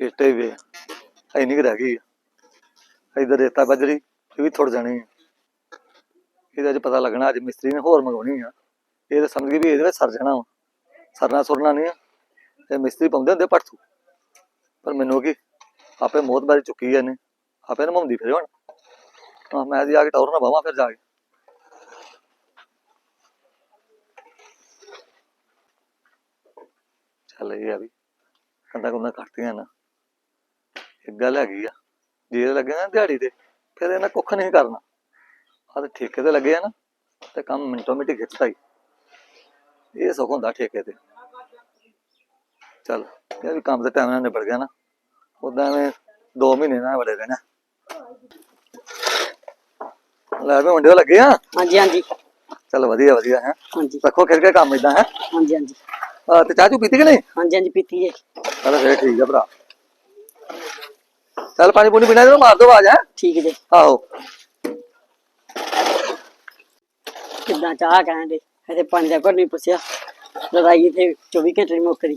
ਇੱਟੇ ਵੀ ਇੰਨੀ ਕੁ ਰਹਿ ਗਈ ਆ ਇਧਰ ਰੇਤਾ ਬਜਰੀ ਇਹ ਵੀ ਥੋੜ ਜਾਣੀ ਆ। ਇਹਦਾ ਅੱਜ ਪਤਾ ਲੱਗਣਾ, ਅੱਜ ਮਿਸਤਰੀ ਨੇ ਹੋਰ ਮੰਗਵਾਉਣੀ ਆ। ਇਹ ਤਾਂ ਸਮਝ ਗਏ ਵੀ ਇਹਦੇ ਵਿੱਚ ਸਰ ਜਾਣਾ ਵਾ। ਸਰਨਾ ਸੁਰਨਾ ਨਹੀਂ ਆ। ਤੇ ਮਿਸਤਰੀ ਪਾਉਂਦੇ ਹੁੰਦੇ ਪੜਥੂ ਪਰ ਮੈਨੂੰ ਕੀ, ਆਪੇ ਮੌਤ ਬਾਰੀ ਚੁੱਕੀ ਆ ਇਹਨੇ। ਆਪੇ ਨਮਾਉਂਦੀ ਫਿਰ ਹੁਣ। ਹਾਂ ਮੈਂ ਜੀ ਆ ਕੇ ਟੌਰ ਨਾ ਬਾਵਾਂ ਫਿਰ ਜਾ ਕੇ। ਚੱਲ ਇਹ ਆ ਵੀ। ਕੰਦਾ ਕੰਦਾ ਕੱਟਦੀਆਂ ਨਾ। ਇੱਕ ਗੱਲ ਹੈਗੀ ਆ। ਜੇ ਲੱਗੇ ਨਾ ਦਿਹਾੜੀ ਤੇ ਫਿਰ ਇਹਨਾਂ ਕੁੱਖ ਨਹੀਂ ਕਰਨਾ। ਆ ਤੇ ਠੇਕੇ ਤੇ ਲੱਗੇ ਆ ਨਾ ਤੇ ਕੰਮ ਮਿੰਟੋ ਮਿੰਟੀ ਖਿੱਚਦਾ ਹੀ ਇਹ ਸੁੱਖ ਹੁੰਦਾ ਠੇਕੇ ਤੇ। ਚੱਲ ਇਹ ਵੀ ਕੰਮ ਦੇ ਟਾਈਮ ਨਾਲ ਨਿਬੜ ਗਿਆ ਨਾ। ਉਦਾਂ ਐਵੇਂ 2 ਮਹੀਨੇ ਨਾਲ ਬੜੇ ਰਹਿਣਾ। ਲੈ ਵੀ ਮੁੰਡੇ ਲੱਗੇ ਆ? ਹਾਂਜੀ ਹਾਂਜੀ। ਚੱਲ ਵਧੀਆ ਵਧੀਆ ਹੈ। ਹਾਂਜੀ। ਰੱਖੋ ਖਿਰ ਕੇ ਕੰਮ ਇਦਾਂ ਹੈ। ਹਾਂਜੀ ਹਾਂਜੀ। ਤੇ ਚਾਹ ਚੂ ਪੀਤੀ ਕਿ ਨਹੀਂ? ਹਾਂਜੀ ਹਾਂਜੀ ਪੀਤੀ ਹੈ ਚੱਲ ਫੇਰ ਠੀਕ ਆ ਭਰਾ। ਚੱਲ ਪਾਣੀ ਪੂਣੀ ਪੀਣਾ ਜਦੋਂ ਮਾਰ ਦੋ ਆਵਾਜ਼ ਹੈ। ਠੀਕ ਜੇ। ਆਹੋ। ਕਿੱਦਾਂ ਚਾਹ ਕਹਿੰਦੇ ਇਹਦੇ ਪਾਣੀ ਦਾ ਕੋਈ ਨਹੀਂ ਪੁੱਛਿਆ। ਲੜਾਈ ਤੇ 24 ਘੰਟੇ ਨਹੀਂ ਮੁੱਕਦੀ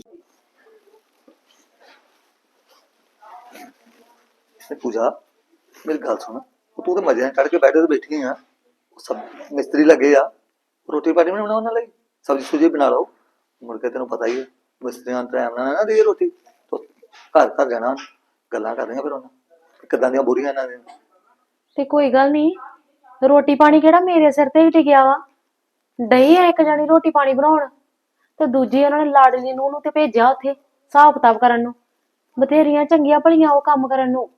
ਤੇ ਪੂਜਾ ਮੇਰੀ ਗੱਲ ਸੁਣ। ਉਹ ਤੂੰ ਤਾਂ ਮਜ਼ੇ ਨਾਲ ਚੜ ਕੇ ਬੈਠੇ ਤੇ ਬੈਠੀ ਆ। ਉਹ ਸਭ ਮਿਸਤਰੀ ਲੱਗੇ ਆ। ਰੋਟੀ ਪਾਣੀ ਵੀ ਬਣਾਉਣ ਲਈ ਸਬਜ਼ੀ ਸੁਜੀ ਬਣਾ ਲਓ। ਮੁੜ ਕੇ ਤੈਨੂੰ ਪਤਾ ਹੀ ਹੈ ਮਿਸਤਰੀਆਂ ਟਾਈਮ ਨਾਲ ਨਾ ਦੇ ਰੋਟੀ। ਤੋ ਘਰ ਘਰ ਜਾਣਾ ਗੱਲਾਂ ਕਰਨੀਆਂ ਫਿਰ ਉਹਨਾਂ ਕਿੱਦਾਂ ਦੀਆਂ ਬੁਰੀਆਂ ਇਹਨਾਂ ਦੀਆਂ? ਤੇ ਕੋਈ ਗੱਲ ਨਹੀਂ ਰੋਟੀ ਪਾਣੀ ਕਿਹੜਾ ਮੇਰੇ ਸਿਰ ਤੇ ਹੀ ਟਿਕਿਆ ਵਾ? ਡਈ ਆ ਇੱਕ ਜਾਣੀ ਰੋਟੀ ਪਾਣੀ ਬਣਾਉਣ ਤੇ ਦੂਜੀ ਉਹਨਾਂ ਨੇ ਲਾਡਲੀ ਨੂੰ ਨੂੰ ਤੇ ਭੇਜਿਆ ਉੱਥੇ ਹਿਸਾਬ ਕਿਤਾਬ ਕਰਨ ਨੂੰ। ਬਥੇਰੀਆਂ ਚੰਗੀਆਂ ਭਲੀਆਂ ਉਹ ਕੰਮ ਕਰਨ ਨੂੰ।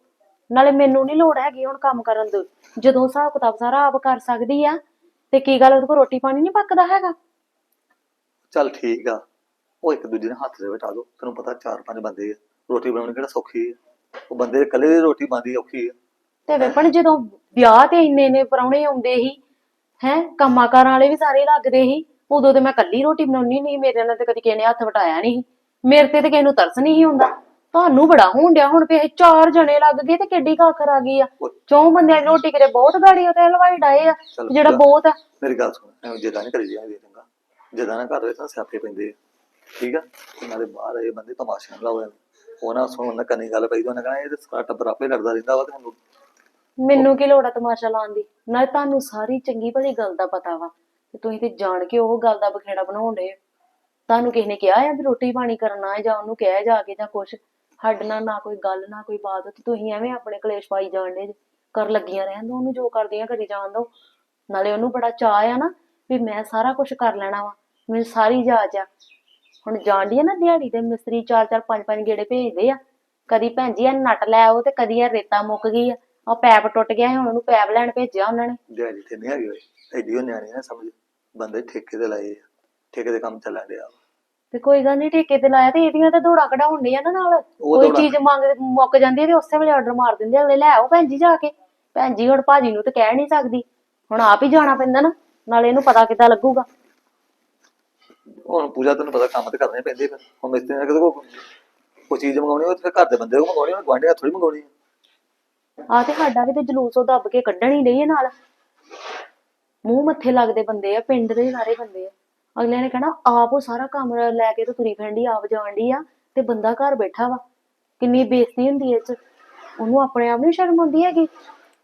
ਨਾਲੇ ਮੈਨੂੰ ਨਹੀਂ ਲੋੜ ਹੈਗੀ ਹੁਣ ਕੰਮ ਕਰਨ ਦੀ। ਜਦੋਂ ਹਿਸਾਬ ਕਿਤਾਬ ਸਾਰਾ ਆਪ ਕਰ ਸਕਦੀ ਆ ਤੇ ਕੀ ਗੱਲ ਉਹਦੇ ਕੋਲ ਰੋਟੀ ਪਾਣੀ ਨਹੀਂ ਪੱਕਦਾ ਹੈਗਾ? ਚੱਲ ਠੀਕ ਆ। ਉਹ ਇੱਕ ਦੂਜੇ ਨੇ ਹੱਥ ਦੇ ਬਿਠਾ ਦੋ। ਤੈਨੂੰ ਪਤਾ ਚਾਰ ਪੰਜ ਬੰਦੇ ਆ। ਰੋਟੀ ਬਣਾਉਣੀ ਕਿਹੜਾ ਸੌਖੀ ਆ। ਉਹ ਬੰਦੇ ਇਕੱਲੇ ਦੀ ਰੋਟੀ ਬਣਦੀ ਔਖੀ ਆ। ਤੇ ਵੇਪਣ ਜਦੋਂ ਵਿਆਹ ਤੇ ਇੰਨੇ ਇੰਨੇ ਪਰੌਣੇ ਆਉਂਦੇ ਸੀ ਹੈ ਕੰਮਾਕਾਰਾਂ ਵਾਲੇ ਵੀ ਸਾਰੇ ਲੱਗਦੇ ਸੀ ਉਦੋਂ ਤੇ ਮੈਂ ਕੱਲੀ ਰੋਟੀ ਬਣਾਉਣੀ ਨਹੀਂ ਮੇਰੇ ਨਾਲ ਤੇ ਕਦੀ ਕਿਸੇ ਨੇ ਹੱਥ ਵਟਾਇਆ ਨਹੀਂ ਮੇਰੇ ਤੇ ਤੇ ਕਿਸੇ ਨੂੰ ਤਰਸ ਨਹੀਂ ਹੁੰਦਾ ਤੁਹਾਨੂੰ ਬੜਾ ਹੋਣ ਡਿਆ ਹੁਣ ਵੀ ਇਹ ਚਾਰ ਜਣੇ ਲੱਗ ਗਏ ਤੇ ਕਿੱਡੀ ਕਾਖਰ ਆ ਗਈ ਆ। ਚੌਂ ਬੰਦਿਆਂ ਦੀ ਰੋਟੀ ਕਿਤੇ ਬਹੁਤ ਗਾੜੀ ਉਹ ਤੇ ਹਲਵਾਈ ਡਾਏ ਆ ਚੱਲ ਜਿਹੜਾ। ਬਹੁਤ ਆ। ਮੇਰੀ ਗੱਲ ਸੁਣ ਜਿੱਦਾਂ ਨਹੀਂ ਕਰੀ ਜਾਂਦੇ ਚੰਗਾ। ਜਿੱਦਾਂ ਨਾ ਘਰ ਵਿੱਚ ਨਾ ਸਿਆਪੇ ਪੈਂਦੇ ਆ। ਠੀਕ ਆ? ਨਾਲੇ ਬਾਹਰ ਇਹ ਬੰਦੇ ਤਮਾਸ਼ਾ ਨਾ ਲਾਓ ਉਹਨਾਂ ਸੁਣ ਨਾ ਕੰਨੀ ਗੱਲ ਪਈ ਤੇ ਉਹਨੇ ਕਹਣਾ ਇਹ ਤੇ ਸਾਰਾ ਟੱਬਰ ਆਪੇ ਲੜਦਾ ਰਹਿੰਦਾ ਵਾ ਤੇ ਹੁਣ ਮੈਨੂੰ ਕੀ ਲੋੜ ਆ ਤਮਾਸ਼ਾ ਲਾਉਣ ਦੀ? ਨਾਲੇ ਤੁਹਾਨੂੰ ਸਾਰੀ ਚੰਗੀ ਭਲੀ ਗੱਲ ਦਾ ਪਤਾ ਵਾ ਤੇ ਤੁਸੀਂ ਤੇ ਜਾਣ ਕੇ ਉਹ ਗੱਲ ਦਾ ਬਖੇੜਾ ਬਣਾਉਣ ਡੇ ਤੁਹਾਨੂੰ ਕਿਸੇ ਨੇ ਕਿਹਾ ਆ ਵੀ ਰੋਟੀ ਪਾਣੀ ਕਰਨਾ ਹੈ ਜਾਂ ਉਹਨੂੰ ਕਿਹਾ ਜਾ ਕੇ ਜਾਂ ਕੁਛ? ਸਾਡੇ ਨਾਲ ਨਾ ਕੋਈ ਗੱਲ ਨਾ ਕੋਈ ਬਾਤ ਤੇ ਤੁਸੀਂ ਐਵੇਂ ਆਪਣੇ ਕਲੇਸ਼ ਪਾਈ ਜਾਣ ਡੇ ਕਰ ਲੱਗੀਆਂ ਰਹਿਣ ਦੋ ਉਹਨੂੰ ਜੋ ਕਰਦੀਆਂ ਕਰੀ ਜਾਣ ਦੋ। ਨਾਲੇ ਉਹਨੂੰ ਬੜਾ ਚਾਅ ਆ ਨਾ ਵੀ ਮੈਂ ਸਾਰਾ ਕੁਝ ਕਰ ਲੈਣਾ ਵਾ। ਮੈਨੂੰ ਸਾਰੀ ਜਾਚ ਆ। ਹੁਣ ਜਾਣਦੀ ਆ ਨਾ ਦਿਹਾੜੀ ਦੇ ਮਿਸਤਰੀ ਚਾਰ ਚਾਰ ਪੰਜ ਪੰਜ ਗੇੜੇ ਭੇਜਦੇ ਆ। ਕਦੀ ਭੈਣ ਜੀ ਆ ਨਟ ਲੈ ਆਓ ਤੇ ਕਦੀ ਆ ਰੇਤਾ ਮੁੱਕ ਗਈ ਆ। ਆ ਪੈਪ ਟੁੱਟ ਗਿਆ ਹੁਣ ਉਹਨੂੰ ਪੈਪ ਲੈਣ ਭੇਜਿਆ ਉਹਨਾਂ ਨੇ। ਦਿਹਾੜੀ ਤੇ ਨਹੀਂ ਹੈਗੀ ਹੋਈ ਐਡੀ ਉਹ ਨਿਆਣੀ ਨਾ ਸਮਝ ਬੰਦੇ ਠੇਕੇ ਤੇ ਲਾਏ ਆ ਠੇਕੇ ਦੇ ਕੰਮ ਚੱਲਣ ਡਿਆ ਵਾ। ਤੇ ਕੋਈ ਗੱਲ ਨਹੀਂ ਠੇਕੇ ਤੇ ਲਾਇਆ ਤੇ ਇਹਦੀਆਂ ਤਾਂ ਦੌੜਾ ਕਢਾਉਣ ਦੀਆਂ ਨਾ ਨਾਲ। ਉਹ ਕੋਈ ਦੌੜਾਂ- ਚੀਜ਼ ਮੰਗ ਮੁੱਕ ਜਾਂਦੀ ਹੈ ਤੇ ਉਸੇ ਵੇਲੇ ਆਰਡਰ ਮਾਰ ਦਿੰਦੇ ਆ, ਅਗਲੇ ਲੈ ਆਓ ਭੈਣ ਜੀ ਜਾ ਕੇ। ਭੈਣ ਜੀ ਹੁਣ ਭਾਜੀ ਨੂੰ ਤੇ ਕਹਿ ਨਹੀਂ ਸਕਦੀ। ਹੁਣ ਆਪ ਹੀ ਜਾਣਾ ਪੈਂਦਾ ਨਾ ਨਾਲੇ ਇਹਨੂੰ ਪਤਾ ਕਿੱਦਾਂ ਲੱਗੂਗਾ। ਹੁਣ ਪੂਜਾ ਤੈਨੂੰ ਪਤਾ ਕੰਮ ਤੇ ਕਰਨੇ ਪੈਂਦੇ ਫਿਰ। ਹੁਣ ਮਿਸਤਰੀ ਨੇ ਕਿਤੇ ਕੋਈ ਕੋਈ ਚੀਜ਼ ਮੰਗਾਉਣੀ ਹੋਵੇ ਤੇ ਫਿਰ ਘਰ ਦੇ ਬੰਦੇ ਕੋ ਮੰਗਾਉਣੀ ਹੋਵੇ ਗੁਆਂਢੀਆਂ ਥੋੜੀ ਮੰਗਾਉਣੀ ਆ। ਆ ਤੇ ਸਾਡਾ ਵੀ ਤੇ ਜਲੂਸ ਉਹ ਦੱਬ ਕੇ ਕੱਢਣ ਹੀ ਰਹੀ ਹੈ ਨਾਲ। ਮੂੰਹ ਮੱਥੇ ਲੱਗਦੇ ਬੰਦੇ ਆ ਪਿੰਡ ਦੇ ਸਾਰੇ ਬੰਦੇ ਆ। ਅਗਲਿਆਂ ਨੇ ਕਹਿਣਾ ਆਪ ਉਹ ਸਾਰਾ ਕੰਮ ਲੈ ਕੇ ਤੇ ਤੁਰੀ ਫਿਰਦੀ ਆਪ ਜਾਣਦੀ ਆ ਤੇ ਬੰਦਾ ਘਰ ਬੈਠਾ ਵਾ। ਕਿੰਨੀ ਬੇਇੱਜ਼ਤੀ ਹੁੰਦੀ ਐ ਚ। ਉਹਨੂੰ ਆਪਣੇ ਆਪ ਨੂੰ ਸ਼ਰਮ ਆਉਂਦੀ ਹੈਗੀ?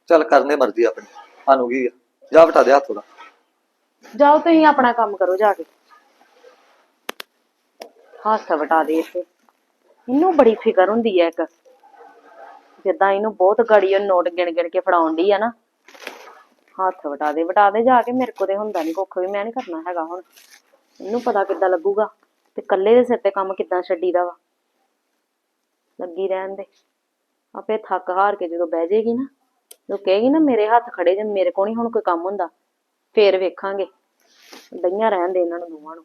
ਚੱਲ ਕਰਨੇ ਮਰਜ਼ੀ ਆਪਣੀ। ਸਾਨੂੰ ਕੀ ਆ? ਜਾ ਬਟਾ ਦੇ ਹੱਥ ਉਹਦਾ। ਜਾਓ ਤੁਸੀਂ ਆਪਣਾ ਕੰਮ ਕਰੋ ਜਾ ਕੇ। ਹੱਥ ਵਟਾ ਦੇ ਇੱਥੇ। ਇਹਨੂੰ ਬੜੀ ਫਿਕਰ ਹੁੰਦੀ ਐ ਇੱਕ। ਜਿੱਦਾਂ ਇਹਨੂੰ ਬਹੁਤ ਗੜੀ ਉਹ ਨੋਟ ਗਿਣ ਗਿਣ ਕੇ ਫੜਾਉਂਦੀ ਆ ਨਾ। ਹੱਥ ਵਟਾ ਦੇ ਵਟਾ ਦੇ ਜਾ ਕੇ ਮੇਰੇ ਕੋ ਤੇ ਹੁੰਦਾ ਨਹੀਂ ਕੁੱਖ ਵੀ, ਮੈਂ ਨਹੀਂ ਕਰਨਾ ਹੈਗਾ ਹੁਣ। ਇਹਨੂੰ ਪਤਾ ਕਿੱਦਾਂ ਲੱਗੂਗਾ ਤੇ ਕੱਲੇ ਦੇ ਸਿਰ ਤੇ ਕੰਮ ਕਿੱਦਾਂ ਛੱਡੀਦਾ ਵਾ। ਲੱਗੀ ਰਹਿਣ ਦੇ। ਆਪੇ ਥੱਕ ਹਾਰ ਕੇ ਜਦੋਂ ਬਹਿ ਜਾਏਗੀ ਨਾ, ਜਦੋਂ ਕਹੇਗੀ ਨਾ ਮੇਰੇ ਹੱਥ ਖੜੇ ਜੇ, ਮੇਰੇ ਕੋਲ ਨਹੀਂ ਹੁਣ ਕੋਈ ਕੰਮ ਹੁੰਦਾ, ਫੇਰ ਵੇਖਾਂਗੇ। ਡਈਆਂ ਰਹਿਣ ਦੇ ਇਹਨਾਂ ਨੂੰ ਦੋਵਾਂ ਨੂੰ।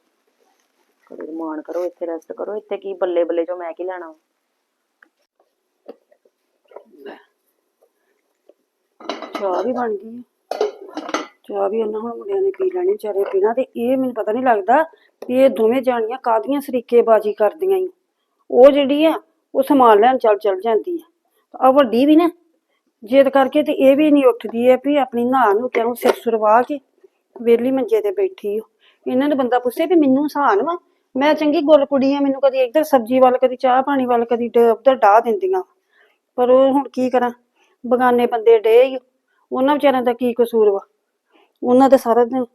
ਕਦੇ ਰਮਾਨ ਕਰੋ ਇੱਥੇ ਰੈਸਟ ਕਰੋ ਇੱਥੇ ਕੀ ਬੱਲੇ ਬੱਲੇ ਚੋਂ ਮੈਂ ਕੀ ਲੈਣਾ। ਚਾਹ ਵੀ ਬਣ ਗਈ। ਚਾਹ ਵੀ ਉਹਨਾਂ ਹੁਣ ਮੁੰਡਿਆਂ ਨੇ ਪੀ ਲੈਣੀ ਵਿਚਾਰੇ ਪੀਣਾ ਤੇ ਇਹ ਮੈਨੂੰ ਪਤਾ ਨਹੀਂ ਲੱਗਦਾ ਵੀ ਇਹ ਦੋਵੇਂ ਜਾਣੀਆਂ ਕਾਦੀਆਂ ਸਰੀਕੇਬਾਜ਼ੀ ਕਰਦੀਆਂ ਈ। ਉਹ ਜਿਹੜੀ ਆ ਉਹ ਸਮਾਨ ਲੈਣ ਚੱਲ ਚੱਲ ਜਾਂਦੀ ਆ। ਆ ਵੱਡੀ ਵੀ ਨਾ ਜਿੱਦ ਕਰਕੇ ਤੇ ਇਹ ਵੀ ਨਹੀਂ ਉੱਠਦੀ ਹੈ ਵੀ ਆਪਣੀ ਨਹਾ ਨੂੰ ਕਿਉਂ ਸਿਰ ਸੁਰਵਾ ਕੇ ਵੇਲੀ ਮੰਜੇ ਤੇ ਬੈਠੀ ਹੋ ਇਹਨਾਂ ਨੂੰ ਬੰਦਾ ਪੁੱਛੇ ਵੀ ਮੈਨੂੰ ਸਹਾਨ ਵਾ? ਮੈਂ ਚੰਗੀ ਗੁੱਲ ਕੁੜੀ ਆ, ਮੈਨੂੰ ਕਦੀ ਇੱਧਰ ਸਬਜ਼ੀ ਵੱਲ, ਕਦੀ ਚਾਹ ਪਾਣੀ ਵੱਲ, ਕਦੀ ਡ- ਉੱਧਰ ਡਾਹ ਦਿੰਦੀਆਂ। ਪਰ ਉਹ ਹੁਣ ਕੀ ਕਰਾਂ? ਬਗਾਨੇ ਬੰਦੇ ਡੇ ਈ ਓ। ਉਹਨਾਂ ਵਿਚਾਰਿਆਂ ਦਾ ਕੀ ਕਸੂਰ ਵਾ? ਉਹਨਾਂ ਦਾ ਸਾਰਾ ਦਿਨ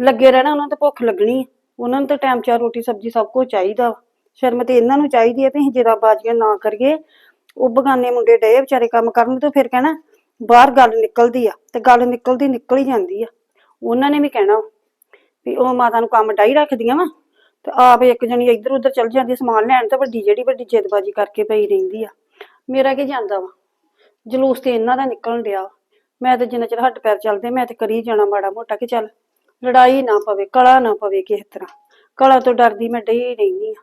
ਲੱਗੇ ਰਹਿਣਾ, ਉਹਨਾਂ ਤੇ ਭੁੱਖ ਲੱਗਣੀ ਆ। ਉਹਨਾਂ ਨੂੰ ਤਾਂ ਟਾਈਮ ਚਾਰ ਰੋਟੀ, ਸਬਜ਼ੀ ਸਭ ਕੁਝ ਚਾਹੀਦਾ ਵਾ। ਸ਼ਰਮ ਤੇ ਇਹਨਾਂ ਨੂੰ ਚਾਹੀਦੀ ਹੈ ਵੀ ਅਸੀਂ ਜਿਹੜਾ ਬਾਜੀਆਂ ਨਾ ਕਰੀਏ। ਉਹ ਬਗਾਨੇ ਮੁੰਡੇ ਡੇ ਵਿਚਾਰੇ ਕੰਮ ਕਰਨ ਤੇ, ਫਿਰ ਕਹਿਣਾ ਬਾਹਰ ਗੱਲ ਨਿਕਲਦੀ ਆ ਤੇ ਗੱਲ ਨਿਕਲਦੀ ਨਿਕਲ ਹੀ ਜਾਂਦੀ ਆ। ਉਹਨਾਂ ਨੇ ਵੀ ਕਹਿਣਾ ਵਾ ਵੀ ਉਹ ਮਾਤਾ ਨੂੰ ਕੰਮ ਡਾਈ ਰੱਖਦੀਆਂ ਵਾ। ਤੇ ਆਪ ਇੱਕ ਜਣੀ ਇੱਧਰ ਉੱਧਰ ਚਲ ਜਾਂਦੀ ਸਮਾਨ ਲੈਣ ਤੇ ਵੱਡੀ ਜਿਹੜੀ ਵੱਡੀ ਜੇਦਬਾਜ਼ੀ ਕਰਕੇ ਪਈ ਰਹਿੰਦੀ ਆ। ਮੇਰਾ ਕੀ ਜਾਂਦਾ ਵਾ? ਜਲੂਸ ਤੇ ਇਹਨਾਂ ਦਾ ਨਿਕਲਣ ਡਿਆ ਮੈਂ ਤੇ ਜਿੰਨਾ ਚਿਰ ਹੱਡ ਪੈਰ ਚੱਲਦੇ, ਮੈਂ ਤੇ ਕਰੀ ਜਾਣਾ ਮਾੜਾ ਮੋਟਾ ਕਿ ਚੱਲ ਲੜਾਈ ਨਾ ਪਵੇ, ਕਲਾ ਨਾ ਪਵੇ ਕਿਸੇ ਤਰ੍ਹਾਂ। ਕਲਾ ਤੋਂ ਡਰਦੀ ਮੈਂ ਡਈ ਰਹਿੰਦੀ ਆ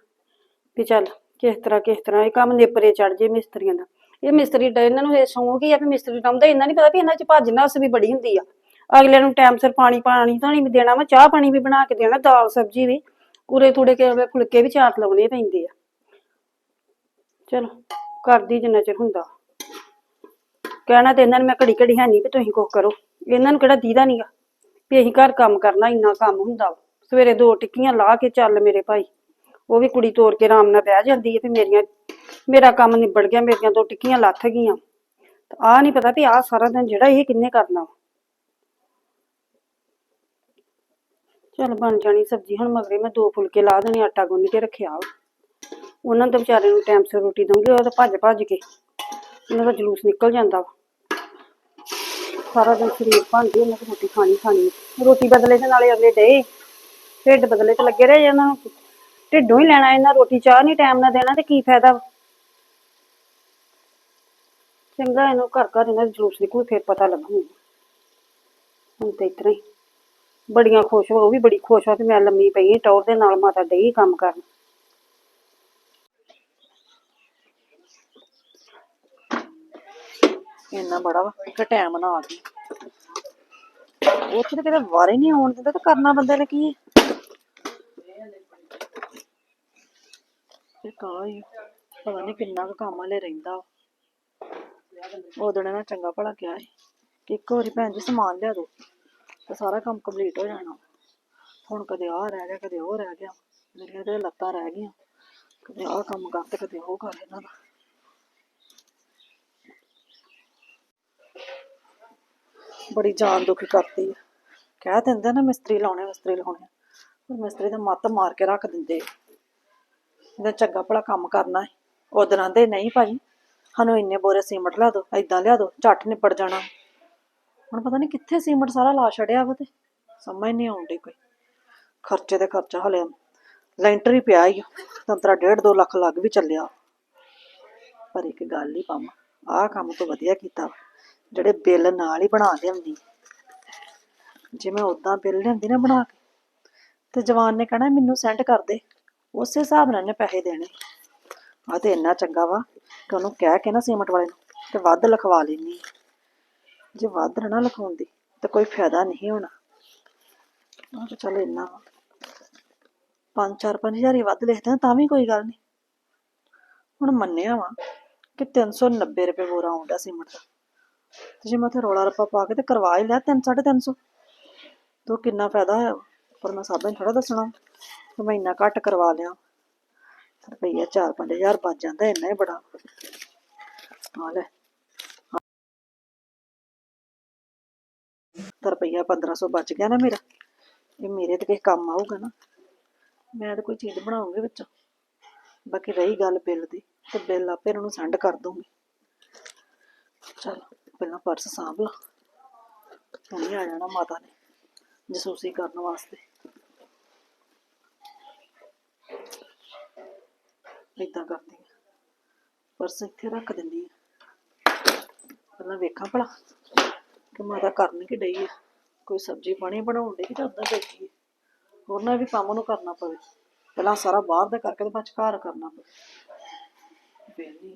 ਵੀ ਚੱਲ ਕਿਸ ਤਰ੍ਹਾਂ ਕਿਸ ਤਰ੍ਹਾਂ ਇਹ ਕੰਮ ਨੇਪਰੇ ਚੜ ਜੇ ਮਿਸਤਰੀਆਂ ਦਾ। ਇਹ ਮਿਸਤਰੀ ਡ, ਇਹਨਾਂ ਨੂੰ ਇਹ ਸ਼ੌਂਕ ਹੀ ਆ ਵੀ ਮਿਸਤਰੀ ਡਾਉਂਦਾ ਇਹਨਾਂ ਨਹੀਂ ਪਤਾ ਵੀ ਇਹਨਾਂ 'ਚ ਭੱਜ ਨਸ ਵੀ ਬੜੀ ਹੁੰਦੀ ਆ। ਅਗਲੇ ਨੂੰ ਟਾਈਮ ਸਿਰ ਪਾਣੀ ਪਾਣੀ ਤਾਂ ਨਹੀਂ ਵੀ ਦੇਣਾ ਵਾ, ਚਾਹ ਪਾਣੀ ਵੀ ਬਣਾ ਕੇ ਦੇਣਾ, ਦਾਲ ਸਬਜ਼ੀ ਵੀ। ਉਰੇ ਥੋੜੇ ਕੇ ਫੁਲਕੇ ਵੀ ਚਾਰ ਲਾਉਣੇ ਪੈਂਦੇ ਆ। ਚਲੋ, ਕਰਦੀ ਜਿੰਨਾ ਚਿਰ ਹੁੰਦਾ। ਕਹਿਣਾ ਤੇ ਇਹਨਾਂ ਨੂੰ ਮੈਂ ਘੜੀ ਘੜੀ ਹੈ ਨਹੀਂ ਵੀ ਤੁਸੀਂ ਕੁਛ ਕਰੋ। ਇਹਨਾਂ ਨੂੰ ਕਿਹੜਾ ਦੀਦਾ ਨਹੀਂਗਾ ਵੀ ਅਸੀਂ ਘਰ ਕੰਮ ਕਰਨਾ, ਇੰਨਾ ਕੰਮ ਹੁੰਦਾ ਵਾ। ਸਵੇਰੇ ਦੋ ਟਿੱਕੀਆਂ ਲਾ ਕੇ ਚੱਲ ਮੇਰੇ ਭਾਈ। ਉਹ ਵੀ ਕੁੜੀ ਤੋੜ ਕੇ ਆਰਾਮ ਨਾਲ ਬਹਿ ਜਾਂਦੀ ਹੈ ਵੀ ਮੇਰੀਆਂ, ਮੇਰਾ ਕੰਮ ਨਿਬੜ ਗਿਆ, ਮੇਰੀਆਂ ਦੋ ਟਿੱਕੀਆਂ ਲੱਥ ਗਈਆਂ। ਤੇ ਆ ਨਹੀਂ ਪਤਾ ਵੀ ਆ ਸਾਰਾ ਦਿਨ ਜਿਹੜਾ ਇਹ ਕਿੰਨੇ ਕਰਨਾ ਵਾ। ਚੱਲ ਬਣ ਜਾਣੀ ਸਬਜ਼ੀ। ਹੁਣ ਮਗਰੇ ਮੈਂ ਦੋ ਫੁਲਕੇ ਲਾ ਦੇਣੇ, ਆਟਾ ਗੁੰਨ ਕੇ ਰੱਖਿਆ ਵਾ। ਉਹਨਾਂ ਦੇ ਵਿਚਾਰੇ ਨੂੰ ਟਾਈਮ ਸਿਰ ਰੋਟੀ ਦਊਂਗੀ, ਉਹ ਤਾਂ ਭੱਜ ਭੱਜ ਕੇ। ਉਹਨਾਂ ਦਾ ਜਲੂਸ ਨਿਕਲ ਜਾਂਦਾ ਵਾ। ਸਾਰਾ ਦਿਨ ਸਰੀਰ ਭਾਂਦੀ ਉਹਨਾਂ ਦੀ ਰੋਟੀ ਖਾਣੀ ਖਾਣੀ। ਹੈ। ਰੋਟੀ ਬਦਲੇ ਦੇ ਨਾਲੇ ਅਗਲੇ ਡੇ ਢਿੱਡ ਬਦਲੇ ਤੇ ਲੱਗੇ ਰਹੇ ਇਹਨਾਂ ਨੂੰ। ਢਿੱਡੋਂ ਹੀ ਲੈਣਾ ਇਹਨਾਂ, ਰੋਟੀ ਚਾਹ ਨਹੀਂ ਟਾਈਮ ਨਾਲ ਦੇਣਾ ਤੇ ਕੀ ਫਾਇਦਾ ਵਾ? ਚੰਗਾ, ਇਹਨੂੰ ਘਰ ਘਰ ਇਹਨਾਂ ਦਾ ਜਲੂਸ ਨਿਕਲੂ, ਫਿਰ ਪਤਾ ਲੱਗੂ। ਹੁਣ ਤੇ ਇਤਨਾ ਹੀ। ਬੜੀਆਂ ਖੁਸ਼ ਹੋ, ਉਹ ਵੀ ਬੜੀ ਖੁਸ਼ ਹੋ ਕਿ ਮੈਂ ਲੰਮੀ ਪਈ ਹਾਂ ਟੌਰ ਦੇ ਨਾਲ ਮਾਤਾ ਡਈ ਕੰਮ ਕਰਨ। ਇੰਨਾ ਬੜਾ ਵਾ ਕਿ ਟਾਈਮ ਨਾ ਆ ਗਈ ਉੱਥੇ ਤਾਂ ਕਿਤੇ ਵਾਰੇ ਨਹੀਂ ਆਉਣ ਦਿੰਦਾ, ਤਾਂ ਕਰਨਾ ਬੰਦੇ ਨੇ ਕੀ ਇਹ ਕਾ ਪਤਾ ਨਹੀਂ ਕਿੰਨਾ ਕੁ ਕੰਮ ਹਲੇ ਰਹਿੰਦਾ ਉਹਦਣੇ ਨਾ ਚੰਗਾ ਭਲਾ ਕਿਹਾ ਸੀ ਕਿ ਇੱਕ ਵਾਰੀ ਭੈਣ ਜੀ ਸਮਾਨ ਲਿਆ ਦੋ ਤੇ ਸਾਰਾ ਕੰਮ ਕੰਪਲੀਟ ਹੋ ਜਾਣਾ। ਹੁਣ ਕਦੇ ਆਹ ਰਹਿ ਗਿਆ, ਕਦੇ ਉਹ ਰਹਿ ਗਿਆ। ਮੇਰੀਆਂ ਤੇ ਲੱਤਾਂ ਰਹਿ ਗਈਆਂ। ਕਦੇ ਆਹ ਕੰਮ ਕਰ ਤੇ ਕਦੇ ਉਹ ਕਰ ਇਹਨਾਂ ਦਾ। ਬੜੀ ਜਾਨ ਦੁਖੀ ਕਰਦੀ ਆ ਕਹਿ ਦਿੰਦੇ ਨਾ ਮਿਸਤਰੀ ਲਾਉਣੇ ਮਿਸਤਰੀ ਲਾਉਣੇ। ਪਰ ਮਿਸਤਰੀ ਦਾ ਮੱਤ ਮਾਰ ਕੇ ਰੱਖ ਦਿੰਦੇ। ਇਹਦਾ ਚੰਗਾ ਭਲਾ ਕੰਮ ਕਰਨਾ ਹੈ। ਉਦੋਂ ਆਂਦੇ ਨਹੀਂ ਭਾਈ। ਸਾਨੂੰ ਇੰਨੇ ਬੋਰੇ ਸੀਮਟ ਲਿਆ ਦੋ ਐਦਾਂ ਲਿਆ ਦੋ ਝੱਟ ਨਿਪੜ ਜਾਣਾ। ਹੁਣ ਪਤਾ ਨਹੀਂ ਕਿੱਥੇ ਸੀਮਟ ਸਾਰਾ ਲਾ ਛੜਿਆ ਵਾ ਤੇ ਸਮਝ ਨਹੀਂ ਆਉਂਦੀ ਕੋਈ। ਖਰਚੇ ਤੇ ਖਰਚਾ ਹਲੇ ਲੈਂਟਰ ਹੀ ਪਿਆ ਹੀ ਤੰਤਰਾ 1.5 2 ਲੱਖ ਲੱਗ ਵੀ ਚੱਲਿਆ ਪਰ ਇੱਕ ਗੱਲ ਹੀ ਪਾਵਾਂ ਆਹ ਕੰਮ ਤੋਂ ਵਧੀਆ ਕੀਤਾ ਜਿਹੜੇ ਬਿੱਲ ਨਾਲ ਹੀ ਬਣਾ ਲਿਆਉਂਦੀ ਜੇ ਮੈਂ ਉਦਾਂ ਬਿੱਲ ਲਿਆਂਦੀ ਨਾ ਬਣਾ ਕੇ, ਤੇ ਜਵਾਨ ਨੇ ਕਹਿਣਾ ਮੈਨੂੰ ਸੈਂਡ ਕਰ ਦੇ। ਉਸੇ ਹਿਸਾਬ ਨਾਲ ਨੇ ਪੈਸੇ ਦੇਣੇ। ਆ ਤੇ ਇੰਨਾ ਚੰਗਾ ਵਾ ਕਿ ਉਹਨੂੰ ਕਹਿ ਕੇ ਨਾ ਸੀਮਟ ਵਾਲੇ ਨੂੰ, ਤੇ ਵੱਧ ਲਿਖਵਾ ਲੈਣੀ ਜੇ ਵੱਧ ਨਾ ਲਿਖਾਉਂਦੀ, ਤਾਂ ਕੋਈ ਫਾਇਦਾ ਨਹੀਂ ਹੋਣਾ। ਮੈਂ ਕਿਹਾ ਚੱਲ ਇੰਨਾ ਵਾ। ਪੰਜ, ਚਾਰ, ਪੰਜ ਹਜ਼ਾਰ ਹੀ ਵੱਧ ਲਿਖਦੇ ਤਾਂ ਵੀ ਕੋਈ ਗੱਲ ਨਹੀਂ। ਹੁਣ ਮੰਨਿਆ ਵਾ ਕਿ 390 ਰੁਪਏ ਬੋਰਾ ਆਉਂਦਾ ਸੀਮਟ ਦਾ। ਤੇ ਜੇ ਮੈਂ ਉੱਥੇ ਰੌਲਾ ਰੱਪਾ ਪਾ ਕੇ ਤੇ ਕਰਵਾ ਹੀ ਲਿਆ ਤਿੰਨ, ਸਾਢੇ ਤਿੰਨ ਸੌ। ਤੋ ਕਿੰਨਾ ਫਾਇਦਾ ਹੋਇਆ ਪਰ ਮੈਂ ਸਾਬੇ ਨੂੰ ਥੋੜਾ ਦੱਸਣਾ ਕਿ ਮੈਂ ਇੰਨਾ ਘੱਟ ਕਰਵਾ ਲਿਆ। ਰੁਪਈਆ 4-5000 ਬਚ ਜਾਂਦਾ, ਇੰਨਾ ਹੀ ਬੜਾ। ਆ ਲੈ। ਰੁਪਈਆ 1500 ਬਚ ਗਿਆ ਨਾ ਮੇਰਾ। ਇਹ ਮੇਰੇ ਤੇ ਕਿਸੇ ਕੰਮ ਆਊਗਾ ਨਾ। ਮੈਂ ਤਾਂ ਕੋਈ ਚੀਜ਼ ਬਣਾਉਂਗੀ ਵਿੱਚੋਂ। ਬਾਕੀ ਰਹੀ ਗੱਲ ਬਿੱਲ ਦੀ, ਤੇ ਬਿੱਲ ਆਪੇ ਇਹਨਾਂ ਨੂੰ ਸੈਂਡ ਕਰ ਦੂੰਗੀ ਚਲ, ਪਹਿਲਾਂ ਪਰਸ ਸਾਂਭ ਲਾ। ਹੁਣੇ ਆ ਜਾਣਾ ਮਾਤਾ ਨੇ, ਜਸੂਸੀ ਕਰਨ ਵਾਸਤੇ। ਏਦਾਂ ਕਰਦੀ ਆ ਪਰਸ ਇੱਥੇ ਰੱਖ ਦਿੰਦੀ ਆ ਪਹਿਲਾਂ ਵੇਖਾਂ ਭਲਾ। ਕਿ ਮਾਤਾ ਕਰਨ ਕੀ ਡਈ ਆ? ਕੋਈ ਸਬਜ਼ੀ ਪਾਣੀ ਬਣਾਉਣ ਡਈ ਕਿ ਜਾਂ ਉੱਦਾਂ ਬੈਠੀ ਆ? ਹੋਰ ਨਾ ਵੀ ਕੰਮ ਨੂੰ ਕਰਨਾ ਪਵੇ। ਪਹਿਲਾਂ ਸਾਰਾ ਬਾਹਰ ਦਾ ਕਰਕੇ ਤੇ ਬਾਅਦ 'ਚ ਘਰ ਕਰਨਾ ਪਵੇ। ਵੇਲੀ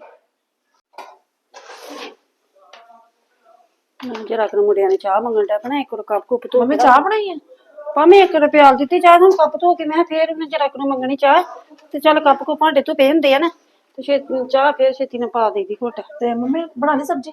ਜਰਾ ਕਿ ਮੁੰਡਿਆਂ ਨੇ ਚਾਹ ਮੰਗਣ ਦਾ ਬਣਾ ਇੱਕ ਕੱਪ ਕੁੱਪ ਤੋਂ ਮੰਮੀ ਚਾਹ ਬਣਾਈ ਆ? ਭਾਵੇਂ ਇੱਕ ਰੁਪਏ ਪਿਆਲ ਦਿੱਤੀ ਚਾਹ ਹੁਣ ਕੱਪ ਧੋ ਕੇ ਮੈਂ ਫੇਰ ਉਹਨੇ ਜਰਾ ਨੂੰ ਮੰਗਣੀ ਚਾਹ ਤੇ ਚੱਲ ਕੱਪ ਕੋ ਭਾਂਡੇ ਤੋਂ ਪਏ ਹੁੰਦੇ ਆ ਨਾ ਤੇ ਛੇਤੀ ਚਾਹ ਫੇਰ ਛੇਤੀ ਨਾਲ ਪਾ ਦੇਈਦੀ ਘੁੱਟ। ਤੇ ਮੰਮੀ ਬਣਾ ਲਈ ਸਬਜ਼ੀ?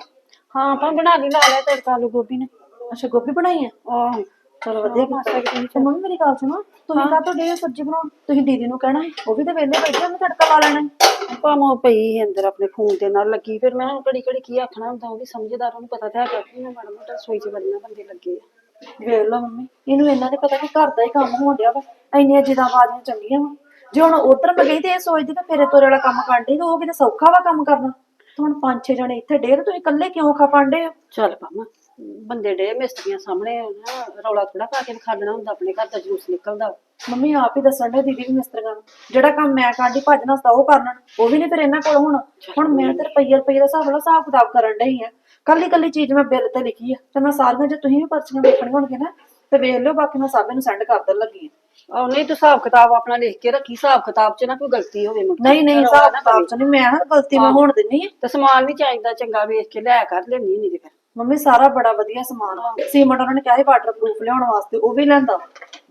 ਹਾਂ ਆਪਾਂ ਬਣਾ ਲਈ ਲਾ ਲਿਆ ਤੜਕਾ ਆਲੂ ਗੋਭੀ ਨੇ। ਅੱਛਾ ਗੋਭੀ ਬਣਾਈ ਆ ਆਹ ਚਲੋ ਵਧੀਆ ਕੀਤਾ। ਤੇ ਮੰਮੀ ਮੇਰੀ ਗੱਲ ਸੁਣੋ ਤੁਸੀਂ ਕਾਹ ਤੋਂ ਡੇ ਸਬਜ਼ੀ ਬਣਾਉਣ? ਤੁਸੀਂ ਦੀਦੀ ਨੂੰ ਕਹਿਣਾ ਉਹ ਵੀ ਤੇ ਵਿਹਲੇ ਬੈਠੇ ਉਹਨੂੰ ਤੜਕਾ ਲਾ ਲੈਣਾ ਸੀ। ਭਾਵੇਂ ਪਈ ਅੰਦਰ ਆਪਣੇ ਫੋਨ ਦੇ ਨਾਲ ਲੱਗੀ ਫਿਰ ਮੈਂ ਘੜੀ ਘੜੀ ਕੀ ਆਖਣਾ ਹੁੰਦਾ ਉਹ ਵੀ ਸਮਝਦਾਰ ਉਹਨੂੰ ਪਤਾ ਤਾਂ ਹੈਗਾ ਕਿ ਮੈਂ ਮਾੜਾ ਮੋਟਾ ਰਸੋਈ 'ਚ ਵੱਜਣਾ ਬੰਦੇ ਲੱਗੇ ਆ। ਵੇਖ ਲਓ ਮੰਮੀ ਇਹਨੂੰ ਇਹਨਾਂ ਨੇ ਪਤਾ ਕਿ ਘਰ ਦਾ ਹੀ ਕੰਮ ਹੋਣ ਡਿਆ ਵਾ ਇੰਨੀਆਂ ਜਿਦਾ ਬਾਜ਼ੀਆਂ ਚੱਲੀਆਂ ਵਾ। ਜੇ ਹੁਣ ਉਧਰ ਮੈਂ ਗਈ ਤੇ ਇਹ ਸੋਚਦੀ ਕਿ ਮੇਰੇ ਤੋਰੇ ਵਾਲਾ ਕੰਮ ਕਰਨ ਡਈ ਤੇ ਉਹ ਕਿਤੇ ਸੌਖਾ ਵਾ ਕੰਮ ਕਰਨਾ। ਤੇ ਹੁਣ ਪੰਜ ਛੇ ਜਣੇ ਇੱਥੇ ਡੇਰ ਤੁਸੀਂ ਇਕੱਲੇ ਕਿਉਂ ਖਾ ਪਾਂਡੇ ਆ? ਚੱਲ ਪਾਮਾ ਬੰਦੇ ਡੇ ਮਿਸਤਰੀਆਂ ਸਾਹਮਣੇ ਨਾ ਰੌਲਾ ਥੋੜਾ ਪਾ ਕੇ ਵਿਖਾ ਦੇਣਾ ਹੁੰਦਾ ਆਪਣੇ ਘਰ ਦਾ ਜੂਸ ਨਿਕਲਦਾ। ਮੰਮੀ ਆਪ ਹੀ ਦੱਸਣ ਦੇ ਦੀਦੀ ਵੀ ਮਿਸਤਰੀਆਂ ਨੂੰ ਜਿਹੜਾ ਕੰਮ ਮੈਂ ਕਾਂਡੀ ਭੱਜ ਨਸਦਾ ਉਹ ਕਰਨਾ ਉਹ ਵੀ ਨਹੀਂ ਫਿਰ ਇਹਨਾਂ ਕੋਲ ਹੁਣ। ਹੁਣ ਮੈਂ ਤੇ ਰੁਪਈਏ ਰੁਪਈਏ ਦਾ ਹਿਸਾਬ ਨਾਲ ਹਿਸਾਬ ਕਿਤਾਬ ਕਰਨ ਡਈ ਆ। ਕੱਲੀ ਕੱਲੀ ਚੀਜ਼ ਮੈਂ ਬਿੱਲ ਤੇ ਲਿਖੀ ਆ ਤੇ ਮੈਂ ਸਾਰੀਆਂ ਜੇ ਤੁਸੀਂ ਵੀ ਪਰਚੀਆਂ ਵੇਖਣੀਆਂ ਹੋਣਗੀਆਂ ਨਾ ਤੇ ਵੇਖ ਲਿਓ ਬਾਕੀ ਮੈਂ ਸਾਬੇ ਨੂੰ ਸੈਂਡ ਕਰ ਦੇਣ ਲੱਗੀ ਆ। ਆਹ ਨਹੀਂ ਤੂੰ ਹਿਸਾਬ ਕਿਤਾਬ ਆਪਣਾ ਲਿਖ ਕੇ ਰੱਖੀ ਹਿਸਾਬ ਕਿਤਾਬ 'ਚ ਨਾ ਕੋਈ ਗਲਤੀ ਹੋਵੇ ਮੁੜ ਕੇ। ਨਹੀਂ ਨਹੀਂ ਰੌਲਾ ਹਿਸਾਬ ਨਾ ਕਿਤਾਬ ਚ ਨਹੀਂ ਮੈਂ ਨਾ ਗਲਤੀ ਮੈਂ ਹੋਣ ਦਿੰਨੀ ਆ। ਤੇ ਸਮਾਨ ਵੀ ਚਾਹੀਦਾ ਚੰਗਾ ਵੇਖ ਕੇ ਲਿਆ ਕਰ ਲੈਣੀ ਨਹੀਂ ਤੇ ਫਿਰ। ਮੰਮੀ ਸਾਰਾ ਬੜਾ ਵਧੀਆ ਸਮਾਨ ਆ। ਸੀਮੈਂਟ ਉਹਨਾਂ ਨੇ ਕਿਹਾ ਸੀ ਵਾਟਰਪ੍ਰੂਫ ਲਿਆਉਣ ਵਾਸਤੇ ਉਹ ਵੀ ਲੈਂਦਾ